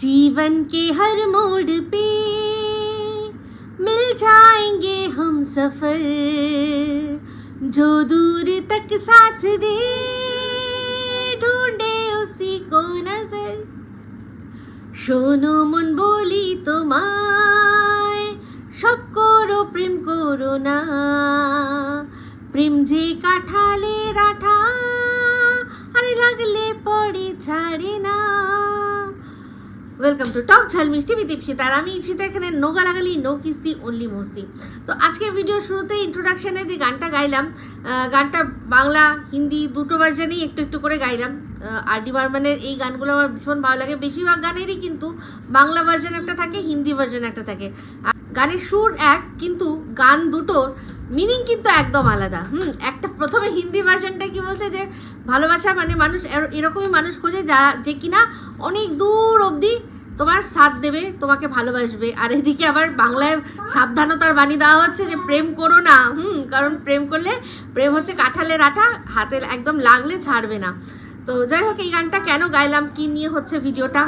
जीवन के हर मोड़ पे मिल जाएंगे हम सफर जो दूर तक साथ दे ढूंढे उसी को नजर শোনো মন বলি তোমায় সব করো প্রেম করো না প্রেম যে কাঠালে রাঠা আরে লাগলে পড়ে ছাড়ে না ওয়েলকাম টু টক ঝাল মিষ্টি বিদ ইপসিতা আর আমি ইপসিতা এখানে নো গালাগালি নো কিস্তি অনলি মস্তি তো আজকে ভিডিও শুরুতে ইন্ট্রোডাকশানে যে গানটা গাইলাম গানটা বাংলা, হিন্দি দুটো ভার্সানেই একটু একটু করে গাইলাম। আর ডি বার্মানের এই গানগুলো আমার ভীষণ ভালো লাগে। বেশিরভাগ গানেরই কিন্তু বাংলা ভার্সন একটা থাকে, হিন্দি ভার্সন একটা থাকে। গানের সুর এক, কিন্তু গান দুটোর মিনিং কিন্তু একদম আলাদা। হুম, একটা প্রথমে হিন্দি ভার্সনটা কি বলছে যে, ভালোবাসা মানে মানুষ, এর- এরকমই মানুষ খোঁজে যারা, যে কিনা অনেক দূর অবধি তোমার সাথ দেবে, তোমাকে ভালোবাসবে। আর এদিকে আবার বাংলায় সাবধানতার বাণী দেওয়া হচ্ছে যে প্রেম করো না। হুম, কারণ প্রেম করলে প্রেম হচ্ছে কাঁঠালের আটা, হাতে একদম লাগলে ছাড়বে না। তো যাই হোক, এই গানটা কেন গাইলাম, কি নিয়ে হচ্ছে ভিডিওটা?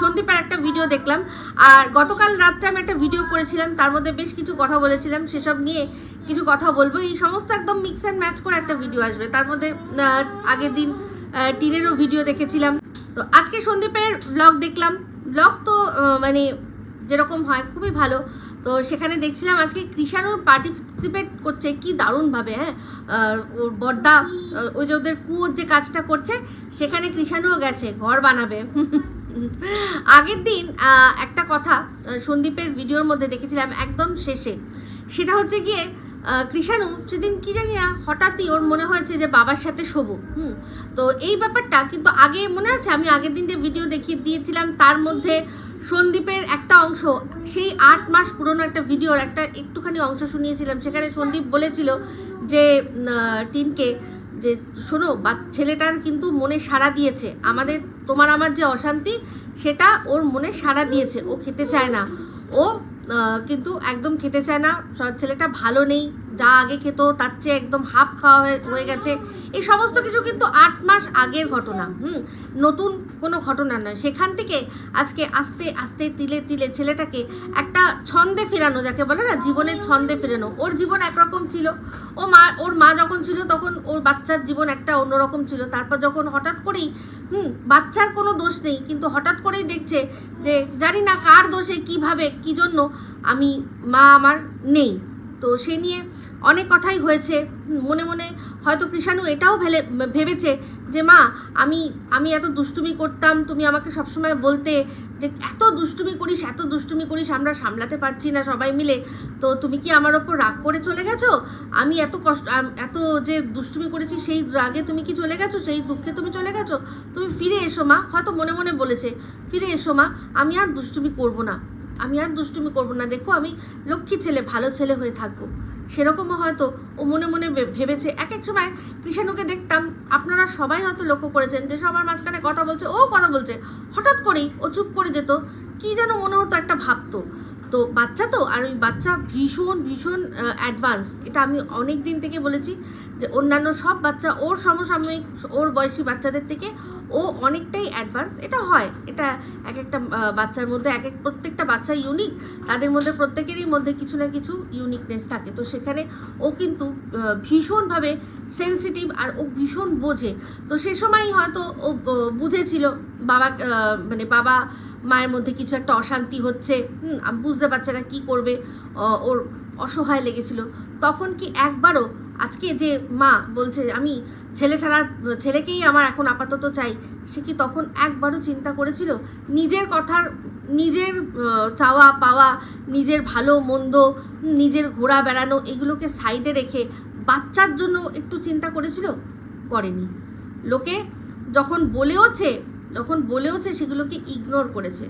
সন্দীপের একটা ভিডিও দেখলাম। আর গতকাল রাত্রে আমি একটা ভিডিও করেছিলাম, তার মধ্যে বেশ কিছু কথা বলেছিলাম, সেসব নিয়ে কিছু কথা বলব। এই সমস্ত একদম মিক্স অ্যান্ড ম্যাচ করে একটা ভিডিও আসবে। তার মধ্যে আগের দিন টিনেরও ভিডিও দেখেছিলাম। তো আজকে সন্দীপের ব্লগ দেখলাম। ব্লগ তো মানে যেরকম হয়, খুবই ভালো। তো সেখানে দেখছিলাম আজকে কৃষাণুর পার্টিসিপেট করছে, কি দারুণভাবে হ্যাঁ? ওর বর্দা ওই যে ওদের কুয়োর যে কাজটা করছে, সেখানে কৃষাণুও গেছে, ঘর বানাবে। আগের দিন একটা কথা সন্দীপের ভিডিওর মধ্যে দেখেছিলাম একদম শেষে। সেটা হচ্ছে গিয়ে কৃষাণু সেদিন কি জানি না হঠাৎই ওর মনে হয়েছে যে বাবার সাথে শোবো হুম? তো এই ব্যাপারটা কিন্তু আগে মনে আছে? আমি আগের দিন যে ভিডিও দেখিয়ে দিয়েছিলাম তার মধ্যে সন্দীপের একটা অংশ সেই আট মাস পুরনো একটা ভিডিওর একটা একটুখানি অংশ শুনিয়েছিলাম সেখানে সন্দীপ বলেছিল যে টিনকে যে শোনো বা ছেলেটার কিন্তু মনে সাড়া দিয়েছে আমাদের তোমার আমার যে অশান্তি সেটা ওর মনে সাড়া দিয়েছে ও খেতে চায় না। ও কিন্তু একদম খেতে চায় না। ছেলেটা ভালো নেই। যা আগে খেত, তার চেয়ে একদম হাফ খাওয়া হয়ে গেছে। এই সমস্ত কিছু কিন্তু আট মাস আগের ঘটনা, হুম? নতুন কোনো ঘটনা নয়। সেখান থেকে আজকে আস্তে আস্তে তিলে তিলে ছেলেটাকে একটা ছন্দে ফেরানো, যাকে বলে না, জীবনের ছন্দে ফেরানো। ওর জীবন একরকম ছিল। ও মা, ওর মা যখন ছিল, তখন ওর বাচ্চার জীবন একটা অন্যরকম ছিল। তারপর যখন হঠাৎ করেই, হুম, বাচ্চার কোনো দোষ নেই, কিন্তু হঠাৎ করেই দেখছে যে, জানি না কার দোষে, কীভাবে, কি জন্য আমি মা আমার নেই। তো সে নিয়ে অনেক কথাই হয়েছে। মনে মনে হয়তো কৃষাণু এটাও ভেলে, ভেবেছে যে, মা, আমি আমি এত দুষ্টুমি করতাম, তুমি আমাকে সবসময় বলতে যে, এত দুষ্টুমি করিস, এত দুষ্টুমি করিস, আমরা সামলাতে পারছি না সবাই মিলে। তো তুমি কি আমার ওপর রাগ করে চলে গেছো? আমি এত কষ্ট এত যে দুষ্টুমি করেছি, সেই রাগে তুমি কি চলে গেছো? সেই দুঃখে তুমি চলে গেছো? তুমি ফিরে এসো, মা। হয়তো মনে মনে বলেছে, ফিরে এসো, মা, আমি আর দুষ্টুমি করব না। আমি আর দুষ্টুমি করব না। দেখো, আমি লক্ষ্মী ছেলে, ভালো ছেলে হয়ে থাকব। সেরকমও হয়তো ও মনে মনে ভেবেছে এক এক সময় কৃষাণুকে দেখতাম, আপনারা সবাই হয়তো লক্ষ্য করেছেন যে সবার মাঝখানে কথা বলছে, ও কথা বলছে। হঠাৎ করেই ও চুপ করে যেত, কি যেন মনে হতো একটা ভাবতো। তো বাচ্চা তো, আর ওই বাচ্চা ভীষণ ভীষণ অ্যাডভান্স এটা আমি অনেক দিন থেকে বলেছি যে অন্যান্য সব বাচ্চা ওর সমসাময়িক, ওর বয়সী বাচ্চাদের থেকে ও অনেকটাই অ্যাডভান্স এটা হয়। এটা এক একটা বাচ্চার মধ্যে এক এক প্রত্যেকটা বাচ্চা ইউনিক তাদের মধ্যে প্রত্যেকেরই মধ্যে কিছু না কিছু ইউনিকনেস থাকে। তো সেখানে ও কিন্তু ভীষণভাবে সেন্সিটিভ আর ও ভীষণ বোঝে। তো সে সময়ই হয়তো ও বুঝেছিল, বাবা মানে বাবা মায়ের মধ্যে কিছু একটা অশান্তি হচ্ছে, হুম বুঝতে পারছে না কী করবে ওর অসহায় লেগেছিল। তখন কি একবারও আজকে যে মা বলছে, আমি ছেলে ছাড়া, ছেলেকেই আমার এখন আপাতত চাই, সে কি তখন একবারও চিন্তা করেছিল? নিজের কথার, নিজের চাওয়া পাওয়া, নিজের ভালো মন্দ, নিজের ঘোরা বেড়ানো এগুলোকে সাইডে রেখে বাচ্চার জন্য একটু চিন্তা করেছিল? করেনি। লোকে যখন বলেওছে যখন বলেওছে সেগুলোকে ইগনোর করেছে।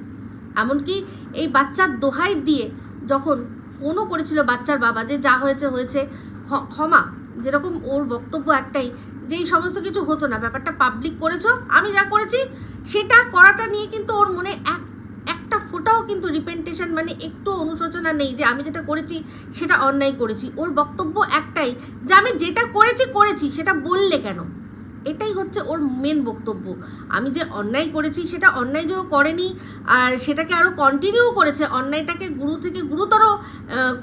এমনকি এই বাচ্চার দোহাই দিয়ে যখন ফোনও করেছিল বাচ্চার বাবা যে যা হয়েছে হয়েছে ক্ষ- ক্ষমা, যেরকম ওর বক্তব্য একটাই যে এই সমস্ত কিছু হতো না, ব্যাপারটা পাবলিক করেছ, আমি যা করেছি সেটা করাটা নিয়ে কিন্তু ওর মনে এক, একটা ফোটাও কিন্তু রিপেন্টেশন মানে একটু অনুশোচনা নেই যে আমি যেটা করেছি সেটা অন্যায় করেছি। ওর বক্তব্য একটাই যে আমি যেটা করেছি করেছি, সেটা বললে কেন? এটাই হচ্ছে ওর মেন বক্তব্য। আমি যে অন্যায় করেছি, সেটা অন্যায় যে করেনি, আর সেটাকে আরও কন্টিনিউ করেছে, অন্যায়টাকে গুরু থেকে গুরুতর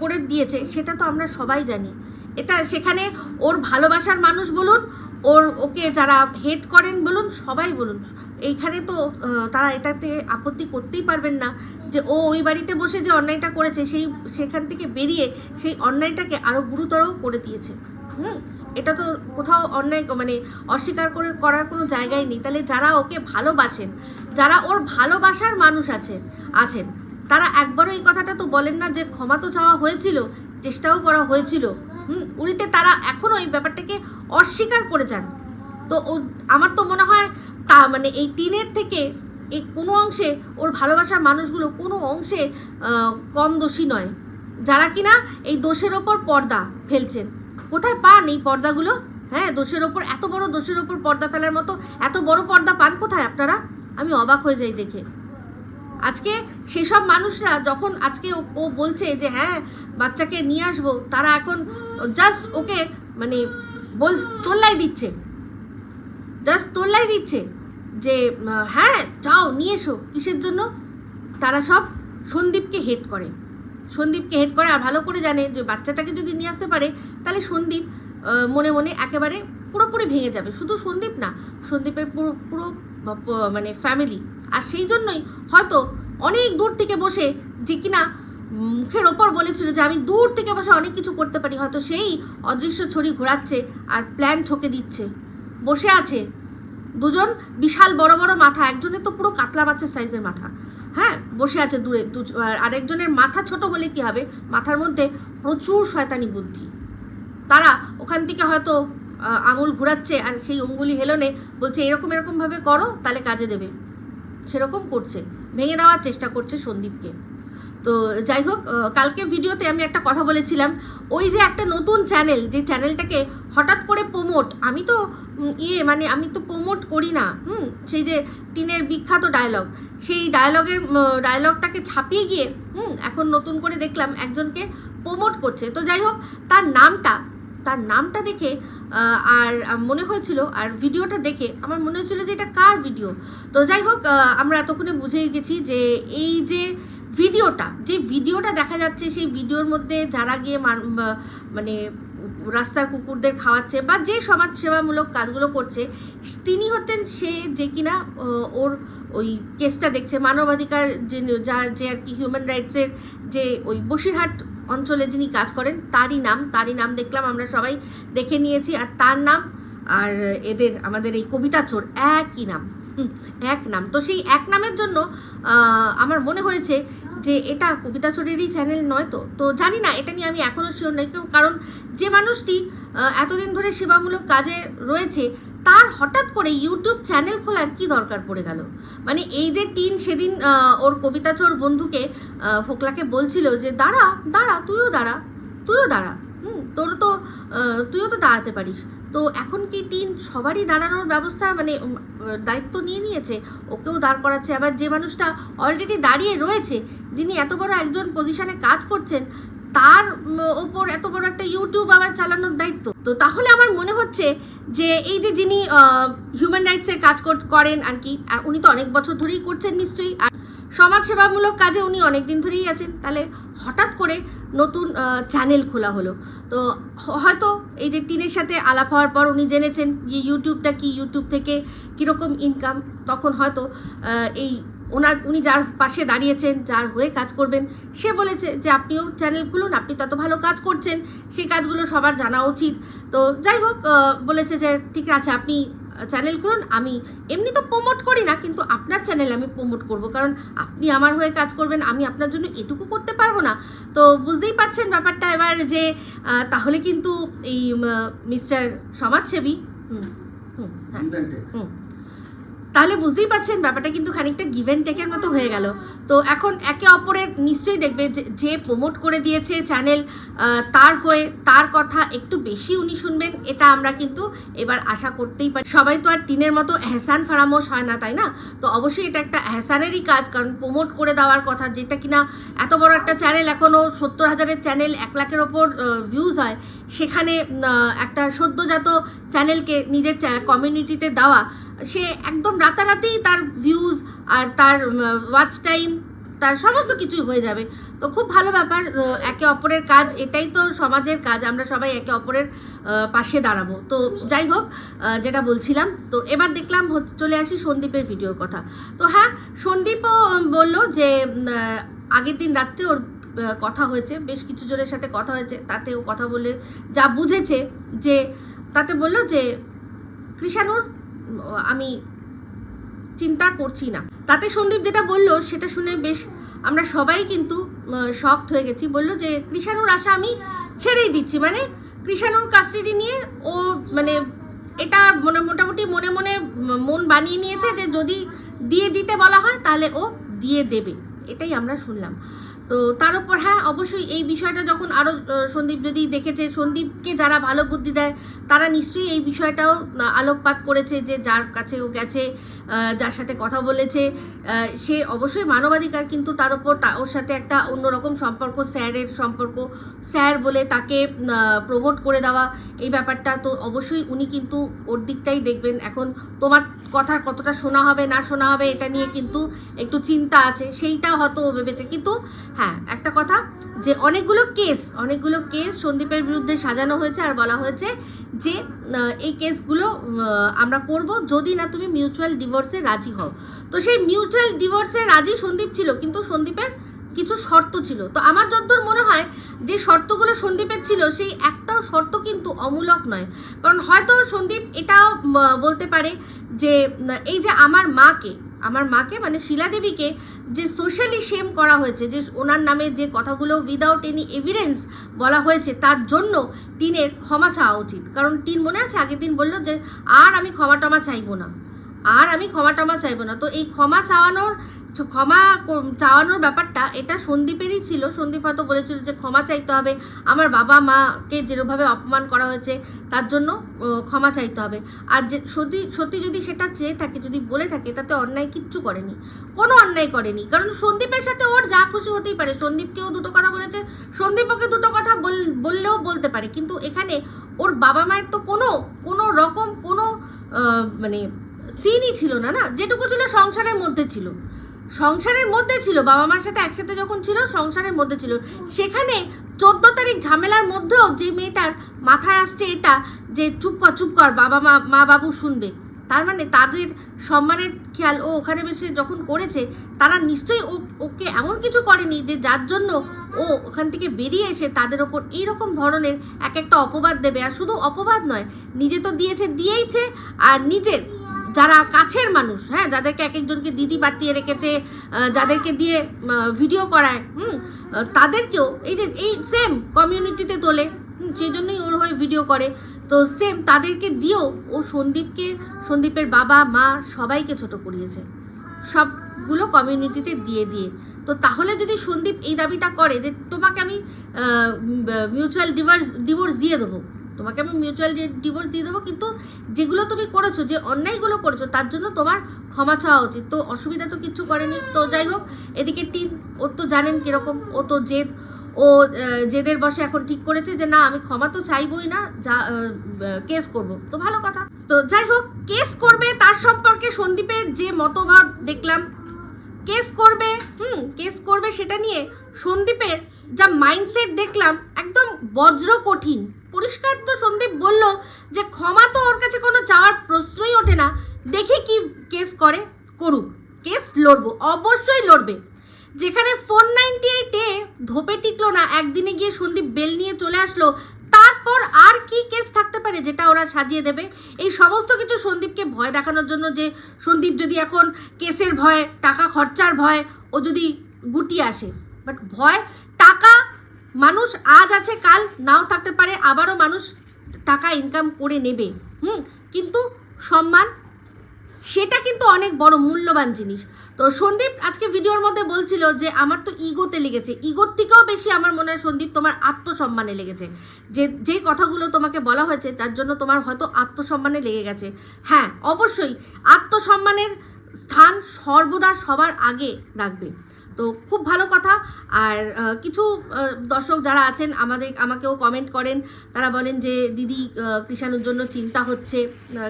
করে দিয়েছে, সেটা তো আমরা সবাই জানি। এটা সেখানে ওর ভালোবাসার মানুষ বলুন, ওর, ওকে যারা হেড করেন বলুন, সবাই বলুন। এইখানে তো তারা এটাতে আপত্তি করতেই পারবেন না যে ও ওই বাড়িতে বসে যে অন্যায়টা করেছে, সেই, সেখান থেকে বেরিয়ে সেই অন্যায়টাকে আরও গুরুতর করে দিয়েছে। হুম? এটা তো কোথাও অন্যায় মানে অস্বীকার করে করার কোনো জায়গায় নেই। তাহলে যারা ওকে ভালোবাসেন, যারা ওর ভালোবাসার মানুষ আছে, আছেন, তারা একবারও এই কথাটা তো বলেন না যে ক্ষমা তো চাওয়া হয়েছিল, চেষ্টাও করা হয়েছিল। হুম উল্টে তারা এখনও এই ব্যাপারটাকে অস্বীকার করে যান। তো ও, আমার তো মনে হয় তা মানে এই টিনের থেকে এই কোনো অংশে ওর ভালোবাসার মানুষগুলো কোনো অংশে কম দোষী নয়। যারা কিনা এই দোষের ওপর পর্দা ফেলছেন। কোথায় পান এই পর্দাগুলো? হ্যাঁ দোষের ওপর, এত বড় দোষের ওপর পর্দা ফেলার মতো এত বড় পর্দা পান কোথায় আপনারা? আমি অবাক হয়ে যাই দেখে। আজকে সেসব মানুষরা যখন আজকে ও- বলছে যে হ্যাঁ বাচ্চাকে নিয়ে আসব, তারা এখন জাস্ট ওকে মানে বল, তোল্লাই দিচ্ছে। জাস্ট তোল্লাই দিচ্ছে যে হ্যাঁ যাও, নিয়ে এসো। কিসের জন্য? তারা সব সন্দীপকে হেড করে। সন্দীপকে হেড করে আর ভালো করে জানে যে বাচ্চাটাকে যদি নিয়ে আসতে পারে, তাহলে সন্দীপ মনে মনে একেবারে পুরোপুরি ভেঙে যাবে। শুধু সন্দীপ না, সন্দীপের পুরো পুরো মানে ফ্যামিলি আর সেই জন্যই হয়তো অনেক দূর থেকে বসে যে কিনা মুখের ওপর বলেছিল যে আমি দূর থেকে বসে অনেক কিছু করতে পারি, হয়তো সেই অদৃশ্য ছড়ি ঘোরাচ্ছে আর প্ল্যান ঠকে দিচ্ছে। বসে আছে। দুজন বিশাল বড় বড় মাথা, একজনের তো পুরো কাতলা মাছের সাইজের মাথা। হ্যাঁ বসে আছে দূরে আরেকজনের মাথা ছোট হলে কি হবে? মাথার মধ্যে প্রচুর শয়তানি বুদ্ধি। তারা ওখান থেকে হয়তো আঙুল ঘুরাচ্ছে আর সেই অঙ্গুলি হেলনে বলছে, এরকম এরকমভাবে করো, তাহলে কাজে দেবে। সেরকম করছে। ভেঙে দেওয়ার চেষ্টা করছে সন্দীপকে। তো যাই হোক কালকে ভিডিওতে আমি একটা কথা বলেছিলাম। ওই যে একটা নতুন চ্যানেল যে চ্যানেলটাকে হঠাৎ করে প্রমোট আমি তো ইয়ে মানে আমি তো প্রমোট করি না, হুম, সেই যে টিনের বিখ্যাত ডায়লগ সেই ডায়লগের ডায়লগটাকে ছাপিয়ে গিয়ে, হুম, এখন নতুন করে দেখলাম একজনকে প্রমোট করছে। তো যাই হোক, তার নামটা তার নামটা দেখে আর মনে হয়েছিল, আর ভিডিওটা দেখে আমার মনে হয়েছিল যে এটা কার ভিডিও? তো যাই হোক আমরা এতক্ষণে বুঝে গেছি যে এই যে ভিডিওটা, যে ভিডিওটা দেখা যাচ্ছে সেই ভিডিওর মধ্যে যারা গিয়ে মানে রাস্তার কুকুরদের খাওয়াচ্ছে বা যে সমাজ সেবামূলক কাজগুলো করছে, তিনি হচ্ছেন সে যে কিনা ওর ওই কেসটা দেখছে। মানবাধিকার যে, যা, যে আর কি হিউম্যান রাইটসের যে ওই বসিরহাট অঞ্চলে যিনি কাজ করেন, তারই নাম তারই নাম দেখলাম আমরা সবাই দেখে নিয়েছি। আর তার নাম, আর এদের, আমাদের এই কবিতা চোর একই নাম। এক নাম। তো সেই এক নামের জন্য আমার মনে হয়েছে যে এটা কবিতা চোরেরই চ্যানেল নয় তো। তো জানি না, এটা নিয়ে আমি এখনও শিওর নই কারণ- যে মানুষটি এতদিন ধরে সেবামূলক কাজে রয়েছে, তার হঠাৎ করে ইউটিউব চ্যানেল খোলার কি দরকার পড়ে গেল? মানে এই যে টিন সেদিন ওর কবিতা চোর বন্ধুকে ফোকলাকে বলছিল যে, দাঁড়া দাঁড়া, তুইও দাঁড়া তুইও দাঁড়া। হুম, তোর তো তুইও তো দাঁড়াতে পারিস। তো এখন কি টিম সবারই দাঁড়ানোর ব্যবস্থা মানে দায়িত্ব নিয়ে নিয়েছে? ওকেও দাঁড় করাচ্ছে। আবার যে মানুষটা অলরেডি দাঁড়িয়ে রয়েছে, যিনি এত বড় একজন পজিশনে কাজ করছেন, তার ওপর এত বড় একটা ইউটিউব আবার চালানোর দায়িত্ব। তো তাহলে আমার মনে হচ্ছে যে, এই যে যিনি হিউম্যান রাইটসের কাজ কর- করেন আর কি উনি তো অনেক বছর ধরেই করছেন নিশ্চয়ই। আর সমাজসেবামূলক কাজে উনি অনেক দিন ধরেই আছেন। তাহলে হঠাৎ করে নতুন চ্যানেল খোলা হলো। তো হয়তো এই যে টিনের সাথে আলাপ হওয়ার পর উনি জেনেছেন যে ইউটিউবটা কি ইউটিউব থেকে কীরকম ইনকাম তখন হয়তো এই ওনার, উনি যার পাশে দাঁড়িয়েছেন, যার হয়ে কাজ করবেন, সে বলেছে যে আপনিও চ্যানেল খুলুন, আপনি তত ভালো কাজ করছেন, সেই কাজগুলো সবার জানা উচিত। তো যাই হোক বলেছে যে ঠিক আছে, আপনি চ্যানেল খুলুন আমি এমনি তো প্রমোট করি না কিন্তু আপনার চ্যানেল আমি প্রমোট করব। কারণ আপনি আমার হয়ে কাজ করবেন আমি আপনার জন্য এটুকু করতে পারব না। তো বুঝতেই পারছেন ব্যাপারটা এবার যে তাহলে কিন্তু এই মিস্টার সমাজসেবী হুম হুম হ্যাঁ। হুম। তাহলে বুঝতেই পারছেন ব্যাপারটা কিন্তু খানিকটা গিভ অ্যান্ড টেকের মতো হয়ে গেল। তো এখন একে অপরের নিশ্চয়ই দেখবে যে- যে প্রমোট করে দিয়েছে চ্যানেল তার হয়ে তার কথা একটু বেশি উনি শুনবেন, এটা আমরা কিন্তু এবার আশা করতেই পারি। সবাই তো আর টিনের মতো এহসান ফারামোশ হয় না, তাই না? তো অবশ্যই এটা একটা এহসানেরই কাজ, কারণ প্রমোট করে দেওয়ার কথা, যেটা কিনা এত বড় একটা চ্যানেল এখনও সত্তর হাজারের চ্যানেল এক লাখের ওপর ভিউজ হয়, সেখানে একটা সদ্যজাত চ্যানেলকে নিজের কমিউনিটিতে দেওয়া সে একদম রাতারাতি তার ভিউজ আর তার ওয়াচ টাইম তার সমস্ত কিছুই হয়ে যাবে। তো খুব ভালো ব্যাপার একে অপরের কাজ, এটাই তো সমাজের কাজ, আমরা সবাই একে অপরের পাশে দাঁড়াবো। তো যাই হোক যেটা বলছিলাম, তো এবার দেখলাম চলে আসি সন্দীপের ভিডিওর কথা। তো হ্যাঁ সন্দীপও বলল যে আগের দিন রাত্রে ওর কথা হয়েছে, বেশ কিছু জনের সাথে কথা হয়েছে তাতে ও কথা বলে যা বুঝেছে যে, তাতে বলল যে, কৃষাণুর আমি চিন্তা করছি না। তাতে সন্দীপ যেটা বলল, সেটা শুনে বেশ আমরা সবাই কিন্তু শকড হয়ে গেছি। বলল যে, কৃষাণুর আশা আমি ছেড়েই দিচ্ছি। মানে কৃষাণুর কাস্টাডি নিয়ে ও মানে এটা মনে মোটামুটি মনে মনে মন বানিয়ে নিয়েছে যে, যদি দিয়ে দিতে বলা হয়, তাহলে ও দিয়ে দেবে। এটাই আমরা শুনলাম। তো তার উপর হ্যাঁ অবশ্যই এই বিষয়টা যখন আরও সন্দীপ যদি দেখেছে, সন্দীপকে যারা ভালো বুদ্ধি দেয়, তারা নিশ্চয়ই এই বিষয়টাও আলোকপাত করেছে যে যার কাছে ও গেছে যার সাথে কথা বলেছে সে অবশ্যই মানবাধিকার, কিন্তু তার উপর তা- ওর সাথে একটা অন্যরকম সম্পর্ক, স্যারের সম্পর্ক, স্যার বলে তাকে প্রমোট করে দেওয়া, এই ব্যাপারটা তো অবশ্যই উনি কিন্তু ওর দিকটাই দেখবেন। এখন তোমার কথা কতটা শোনা হবে, না শোনা হবে, এটা নিয়ে কিন্তু একটু চিন্তা আছে, সেইটা হয়তো ও ভেবেছে। কিন্তু হ্যাঁ একটা কথা, যে অনেকগুলো কেস অনেকগুলো কেস সন্দীপের বিরুদ্ধে সাজানো হয়েছে আর বলা হয়েছে যে এই কেসগুলো আমরা করব যদি না তুমি মিউচুয়াল ডিভোর্সে রাজি হও। তো সেই মিউচুয়াল ডিভোর্সে রাজি সন্দীপ ছিল, কিন্তু সন্দীপের কিছু শর্ত ছিল। তো আমার যতদূর মনে হয়, যে শর্তগুলো সন্দীপের ছিল, সেই একটাও শর্ত কিন্তু অমূলক নয়। কারণ হয়তো সন্দীপ এটাও বলতে পারে যে, এই যে আমার মাকে আমার মাকে মানে শিলা দেবীকে যে সোশ্যালি শেম করা হয়েছে, যে ওনার নামে যে কথাগুলো উইদাউট এনি এভিডেন্স বলা হয়েছে, তার জন্য টিনের ক্ষমা চাওয়া উচিত। কারণ টিন মনে আছে? আগের দিন বলল যে, আর আমি ক্ষমা টমা চাইব না। আর আমি ক্ষমা টমা চাইব না। তো এই ক্ষমা চাওয়ানোর ক্ষমা চাওয়ানোর ব্যাপারটা, এটা সন্দীপেরই ছিল। সন্দীপ হয়তো বলেছিল যে ক্ষমা চাইতে হবে। আমার বাবা মাকে যেরভাবে অপমান করা হয়েছে, তার জন্য ক্ষমা চাইতে হবে। আর যে সত্যি সত্যি যদি সেটা চেয়ে থাকে, যদি বলে থাকে, তাতে অন্যায় কিচ্ছু করেনি। কোনো অন্যায় করেনি। কারণ সন্দীপের সাথে ওর যা খুশি হতেই পারে। সন্দীপকেও দুটো কথা বলেছে। সন্দীপ ওকে দুটো কথা বল- বললেও বলতে পারে। কিন্তু এখানে ওর বাবা মায়ের তো কোনো কোনো রকম কোনো মানে সিনই ছিল না না? যেটুকু ছিল সংসারের মধ্যে ছিল। সংসারের মধ্যে ছিল, বাবা মার সাথে একসাথে যখন ছিল, সংসারের মধ্যে ছিল। সেখানে চোদ্দ তারিখ ঝামেলার মধ্যেও যে মেয়েটার মাথায় আসছে এটা, যে চুপ কর চুপ কর, বাবা মা মা বাবু শুনবে। তার মানে তাদের সম্মানের খেয়াল ও ওখানে বসে যখন করেছে, তারা নিশ্চয়ই ওকে এমন কিছু করেনি যে যার জন্য ও ওখান থেকে বেরিয়ে এসে তাদের ওপর এইরকম ধরনের এক একটা অপবাদ দেবে। আর শুধু অপবাদ নয়, নিজে তো দিয়েছে, দিয়েইছে, আর নিজের যারা কাছের মানুষ হ্যাঁ যাদেরকে এক একজনকে দিদি বাতিয়ে রেখেছে যাদেরকে দিয়ে ভিডিও করায়, হুম তাদেরকেও এই যে, এই সেম কমিউনিটিতে তোলে সেই জন্যই ওর হয়ে ভিডিও করে। তো সেম তাদেরকে দিয়েও ও সন্দীপকে, সন্দীপের বাবা, মা সবাইকে ছোট করিয়েছে। সবগুলো কমিউনিটিতে দিয়ে দিয়ে। তো তাহলে যদি সন্দীপ এই দাবিটা করে যে তোমাকে আমি মিউচুয়াল ডিভোর্স ডিভোর্স দিয়ে দেবো তোমাকে আমি মিউচুয়াল ডিভোর্স দিয়ে দেবো, কিন্তু যেগুলো তুমি করেছ, যে অন্যায়গুলো করেছ, তার জন্য তোমার ক্ষমা চাওয়া উচিত। তো অসুবিধা তো কিচ্ছু করেনি। তো যাই হোক, এদিকে টিন ওর তো জানেন কীরকম, ও তো জেদ, ও জেদের বসে এখন ঠিক করেছে যে, না, আমি ক্ষমা তো চাইবই না, যা কেস করব। তো ভালো কথা। তো যাই হোক কেস করবে তার সম্পর্কে সন্দীপের যে মতবাদ দেখলাম। কেস করবে, হুম কেস করবে সেটা নিয়ে সন্দীপের যা মাইন্ডসেট দেখলাম, একদম বজ্র কঠিন। পরিষ্কার তো সন্দীপ বলল যে ক্ষমা তো ওর কাছে কোনো চাওয়ার প্রশ্নই ওঠে না। দেখি কি কেস করে। করুক। কেস লড়বো। অবশ্যই লড়বে। যেখানে ফোর নাইনটি এইটে ধোপে টিকলো না, একদিনে গিয়ে সন্দীপ বেল নিয়ে চলে আসলো, তারপর আর কি কেস থাকতে পারে যেটা ওরা সাজিয়ে দেবে? এই সমস্ত কিছু সন্দীপকে ভয় দেখানোর জন্য যে সন্দীপ যদি এখন কেসের ভয়, টাকা খরচার ভয় ও যদি গুটি আসে। বাট ভয়, টাকা মানুষ আজ আছে, কাল নাও থাকতে পারে, আবারও মানুষ টাকা ইনকাম করে নেবে। হুম, কিন্তু সম্মান, সেটা কিন্তু অনেক বড় মূল্যবান জিনিস। তো সন্দীপ আজকে ভিডিওর মধ্যে বলছিল যে, আমার তো ইগোতে লেগেছে। ইগোর থেকেও বেশি আমার মনে হয় সন্দীপ তোমার আত্মসম্মানে লেগেছে। যে যে কথাগুলো তোমাকে বলা হয়েছে, তার জন্য তোমার হয়তো আত্মসম্মানে লেগে গেছে। হ্যাঁ অবশ্যই আত্মসম্মানের স্থান সর্বদা সবার আগে রাখবে। তো খুব ভালো কথা। আর কিছু দর্শক যারা আছেন, আমাদের, আমাকেও কমেন্ট করেন। তারা বলেন যে, দিদি কৃষাণুর জন্য চিন্তা হচ্ছে।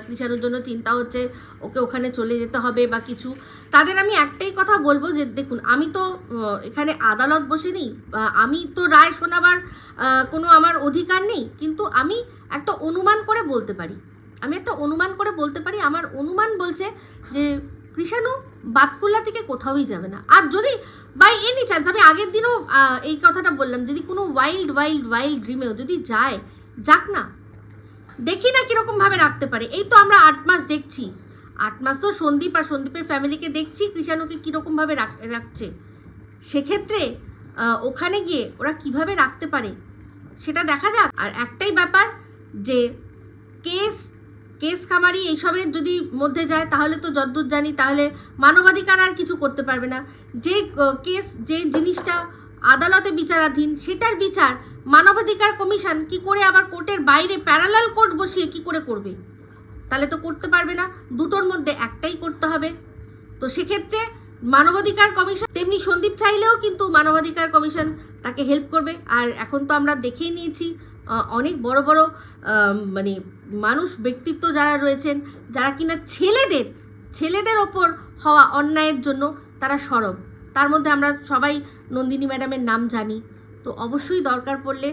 কৃষাণুর জন্য চিন্তা হচ্ছে। ওকে ওখানে চলে যেতে হবে বা কিছু। তাদের আমি একটাই কথা বলব যে, দেখুন, আমি তো এখানে আদালত বসে নেই। আমি তো রায় শোনাবার কোনো আমার অধিকার নেই। কিন্তু আমি একটা অনুমান করে বলতে পারি। আমি একটা অনুমান করে বলতে পারি। আমার অনুমান বলছে যে কৃষাণু বাতকুল্লা থেকে কোথাওই যাবে না। আর যদি বাই এনি চান্স আমি আগের দিনও এই কথাটা বললাম, যদি কোনো ওয়াইল্ড ওয়াইল্ড ওয়াইল্ড ড্রিমেও যদি যায়, যাক না। দেখি না কীরকমভাবে রাখতে পারে। এই তো আমরা আট মাস দেখছি। আট মাস তো সন্দীপ আর সন্দীপের ফ্যামিলিকে দেখছি, কৃষাণুকে কীরকমভাবে রাখছে। সেক্ষেত্রে ওখানে গিয়ে ওরা কীভাবে রাখতে পারে, সেটা দেখা যাক। আর একটাই ব্যাপার যে কেস কেস খামারি এইসবের যদি মধ্যে যায়, তাহলে তো যদ্দূর জানি তাহলে মানবাধিকার আর কিছু করতে পারবে না। যে কেস, যে জিনিসটা আদালতে বিচারাধীন, সেটার বিচার মানবাধিকার কমিশন কি করে আবার কোর্টের বাইরে প্যারালাল কোর্ট বসিয়ে কি করে করবে? তাহলে তো করতে পারবে না। দুটোর মধ্যে একটাই করতে হবে। তো সেক্ষেত্রে মানবাধিকার কমিশন, তেমনি সন্দীপ চাইলেও কিন্তু মানবাধিকার কমিশন তাকে হেল্প করবে। আর এখন তো আমরা দেখেই নিয়েছি অনেক বড় বড় মানে মানুষ ব্যক্তিত্ব যারা রয়েছেন, যারা কিনা ছেলেদের ছেলেদের ওপর হওয়া অন্যায়ের জন্য তারা সরব। তার মধ্যে আমরা সবাই নন্দিনী ম্যাডামের নাম জানি। তো অবশ্যই দরকার পড়লে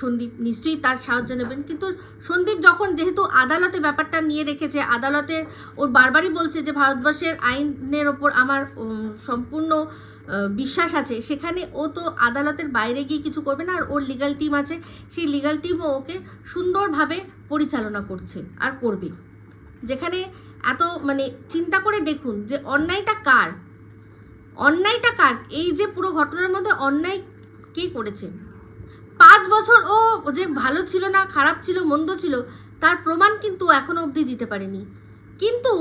সন্দীপ নিশ্চয়ই তার সাহায্য নেবেন। কিন্তু সন্দীপ যখন যেহেতু আদালতে ব্যাপারটা নিয়ে রেখেছে আদালতের ওর বারবারই বলছে যে, ভারতবর্ষের আইনের ওপর আমার সম্পূর্ণ বিশ্বাস আছে। সেখানে ও তো আদালতের বাইরে গিয়ে কিছু করবে না, আর ওর লিগাল টিম আছে। সেই লিগাল টিমও ওকে সুন্দরভাবে পরিচালনা করছে আর করবে। যেখানে এত মানে চিন্তা করে দেখুন যে অন্যায়টা কার? অন্যায়টা কার? এই যে পুরো ঘটনার মধ্যে অন্যায় কে করেছে? পাঁচ বছর ও যে ভালো ছিল না, খারাপ ছিল, মন্দ ছিল, তার প্রমাণ কিন্তু এখনও অবধি দিতে পারেনি। কিন্তু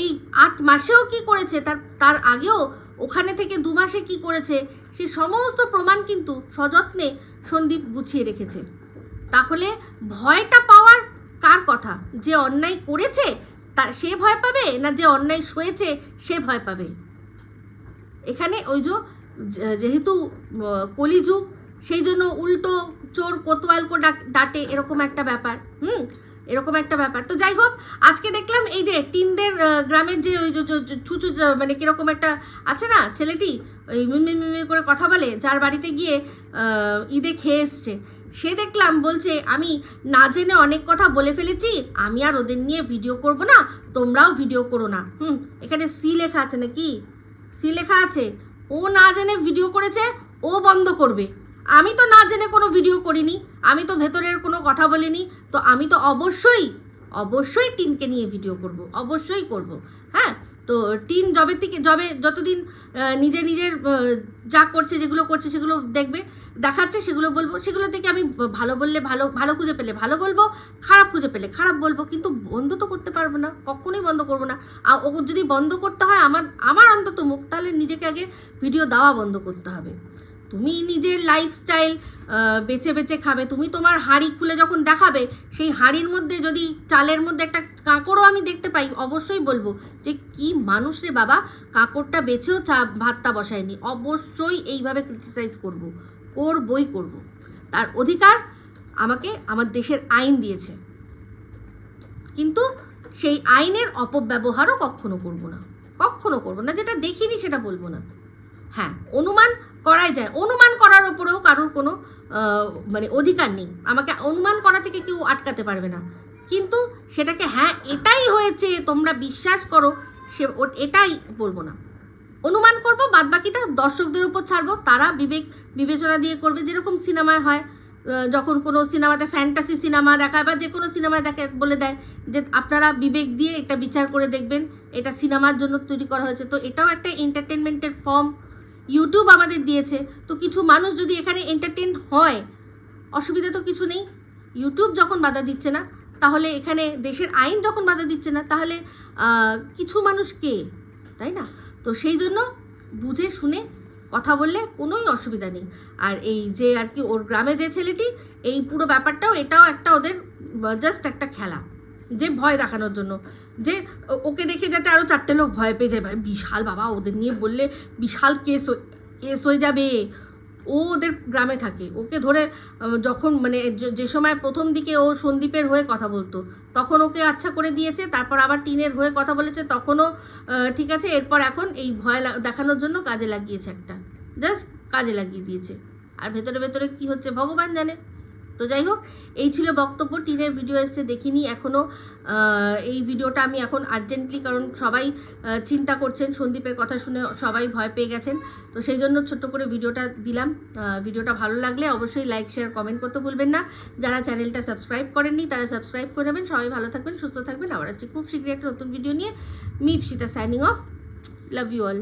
এই আট মাসেও কি করেছে? তার তার আগেও ওখানে থেকে দু মাসে কি করেছে, সে সমস্ত প্রমাণ কিন্তু সযত্নে সন্দীপ গুছিয়ে রেখেছে। তাহলে ভয়টা পাওয়ার কার কথা? যে অন্যায় করেছে, তা সে ভয় পাবে না যে অন্যায় সয়েছে, সে ভয় পাবে? এখানে ওই যে যেহেতু কলিযুগ, সেই জন্য উল্টো চোর কোতোয়ালকো ডাটে এরকম একটা ব্যাপার। হুম? এরকম একটা ব্যাপার। তো যাই হোক, আজকে দেখলাম এই যে টিনদের গ্রামের যে ওই ছুচু মানে কীরকম একটা আছে না, ছেলেটি ওই মিমি মিমি করে কথা বলে, যার বাড়িতে গিয়ে ঈদে খেয়ে এসছে। সে দেখলাম বলছে, আমি না জেনে অনেক কথা বলে ফেলেছি, আমি আর ওদের নিয়ে ভিডিও করব না, তোমরাও ভিডিও করো না। হুম, এখানে সি লেখা আছে নাকি? সি লেখা আছে, ও না জেনে ভিডিও করেছে, ও বন্ধ করবে। আমি তো না জেনে কোনো ভিডিও করিনি, আমি তো ভেতরের কোনো কথা বলিনি, তো আমি তো অবশ্যই অবশ্যই টিনকে নিয়ে ভিডিও করব, অবশ্যই করব হ্যাঁ? তো টিন জবে থেকে জবে যতদিন নিজে নিজের যা করছে, যেগুলো করছে, সেগুলো দেখবে, দেখাচ্ছে, সেগুলো বলব, সেগুলো থেকে আমি ভালো বললে ভালো ভালো খুঁজে পেলে ভালো বলব, খারাপ খুঁজে পেলে খারাপ বলব, কিন্তু বন্ধ তো করতে পারব না, কখনোই বন্ধ করব না। আর ও যদি বন্ধ করতে হয়, আমার আমার অন্তত মুখ, তাহলে নিজেকে আগে ভিডিও দেওয়া বন্ধ করতে হবে। তুমি নিজের লাইফস্টাইল বেছে বেছে খাবে। তুমি তোমার হাঁড়ি খুলে যখন দেখাবে, সেই হাঁড়ির মধ্যে যদি চালের মধ্যে একটা কাঁকড়ও আমি দেখতে পাই, অবশ্যই বলব যে কি মানুষ রে বাবা, কাঁকড়টা বেছেও চা, ভাতটা বসায়নি। অবশ্যই এইভাবে ক্রিটিসাইজ করব, করবই করব। তার অধিকার আমাকে আমার দেশের আইন দিয়েছে। কিন্তু সেই আইনের অপব্যবহারও কখনো করব না। কখনো করব না। যেটা দেখিনি সেটা বলব না। হ্যাঁ অনুমান করাই যায়। অনুমান করার ওপরেও কারোর কোনো মানে অধিকার নেই। আমাকে অনুমান করা থেকে কেউ আটকাতে পারবে না। কিন্তু সেটাকে হ্যাঁ এটাই হয়েছে, তোমরা বিশ্বাস করো, সে এটাই বলব না। অনুমান করব বাদ বাকিটা দর্শকদের উপর ছাড়বো। তারা বিবেক, বিবেচনা দিয়ে করবে, যেরকম সিনেমায় হয় যখন কোনো সিনেমাতে ফ্যান্টাসি সিনেমা দেখায় বা যে কোনো সিনেমায় দেখে, বলে দেয় যে আপনারা বিবেক দিয়ে এটা বিচার করে দেখবেন, এটা সিনেমার জন্য তৈরি করা হয়েছে। তো এটাও একটা এন্টারটেনমেন্টের ফর্ম ইউটিউব আমাদের দিয়েছে। তো কিছু মানুষ যদি এখানে এন্টারটেন হয়, অসুবিধা তো কিছু নেই। ইউটিউব যখন বাধা দিচ্ছে না, তাহলে এখানে দেশের আইন যখন বাধা দিচ্ছে না, তাহলে কিছু মানুষ কে? তাই না? তো সেই জন্য বুঝে শুনে কথা বললে কোনোই অসুবিধা নেই। আর এই যে আর কি ওর গ্রামে যে ছেলেটি, এই পুরো ব্যাপারটাও, এটাও একটা ওদের জাস্ট একটা খেলা। যে ভয় দেখানোর জন্য। যে ওকে দেখে যাতে আরও চারটে লোক ভয় পেয়ে যায়। ভাই, বিশাল বাবা, ওদের নিয়ে বললে বিশাল কেস কেস হয়ে যাবে। ও ওদের গ্রামে থাকে। ওকে ধরে যখন মানে যে- সময় প্রথম দিকে ও সন্দীপের হয়ে কথা বলতো, তখন ওকে আচ্ছা করে দিয়েছে, তারপর আবার টিনের হয়ে কথা বলেছে, তখনও ঠিক আছে, এরপর এখন এই ভয় দেখানোর জন্য কাজে লাগিয়েছে একটা। জাস্ট কাজে লাগিয়ে দিয়েছে। আর ভেতরে ভেতরে কি হচ্ছে ভগবান জানে। তো যাই হোক, এই ছিল বক্তব্য। টিনের ভিডিও এসছে দেখিনি এখনও এই ভিডিওটা আমি এখন আর্জেন্টলি কারণ সবাই চিন্তা করছেন, সন্দীপের কথা শুনে সবাই ভয় পেয়ে গেছেন। তো সেই জন্য ছোট্ট করে ভিডিওটা দিলাম। ভিডিওটা ভালো লাগলে অবশ্যই লাইক শেয়ার কমেন্ট করতে ভুলবেন না। যারা চ্যানেলটা সাবস্ক্রাইব করেননি, তারা সাবস্ক্রাইব করে নেবেন। সবাই ভালো থাকবেন, সুস্থ থাকবেন। আবার আসছি খুব শীঘ্রই একটা নতুন ভিডিও নিয়ে। মিপ Mipsita signing off love you all